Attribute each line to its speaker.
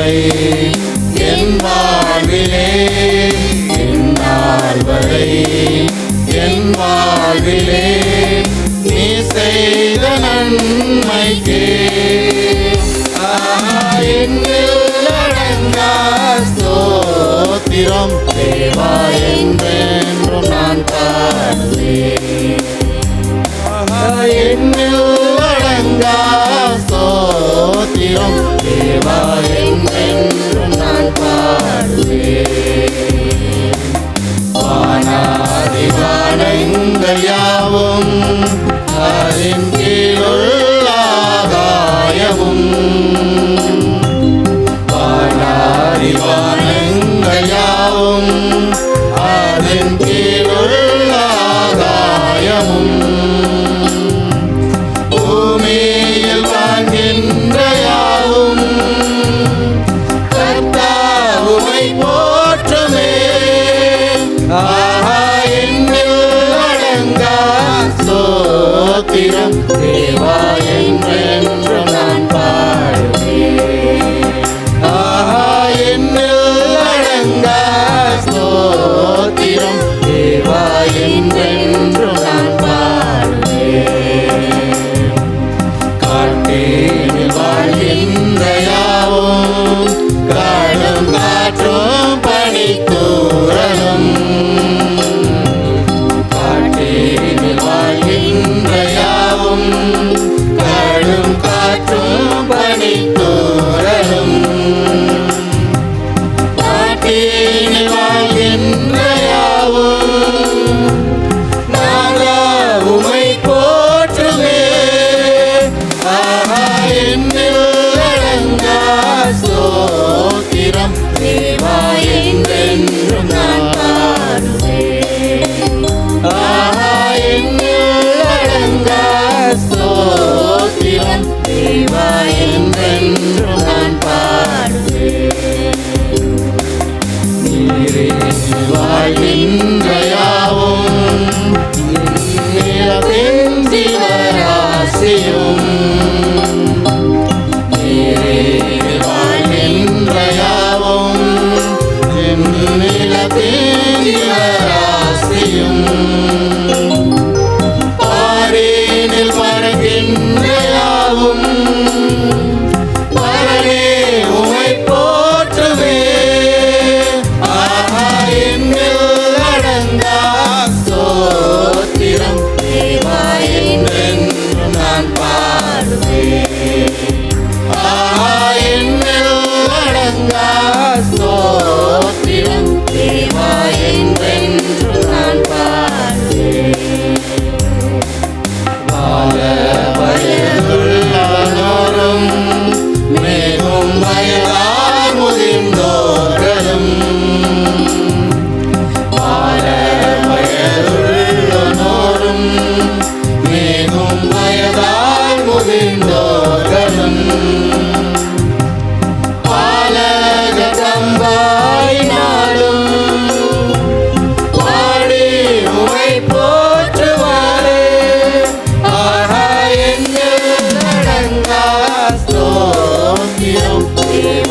Speaker 1: வரை என் வாழ்விலே என் நாள் வரை என் வாழ்விலே நீ செய்த நன்மைக்கே. ஸ்தோத்திரம். தேவா என்றென்றும் நான் பாடுவேன் என்னில் அடங்கா ஸ்தோத்திரம். அடைந்த யாவும் அறின் கீழ் Yeshua in prayer. Him.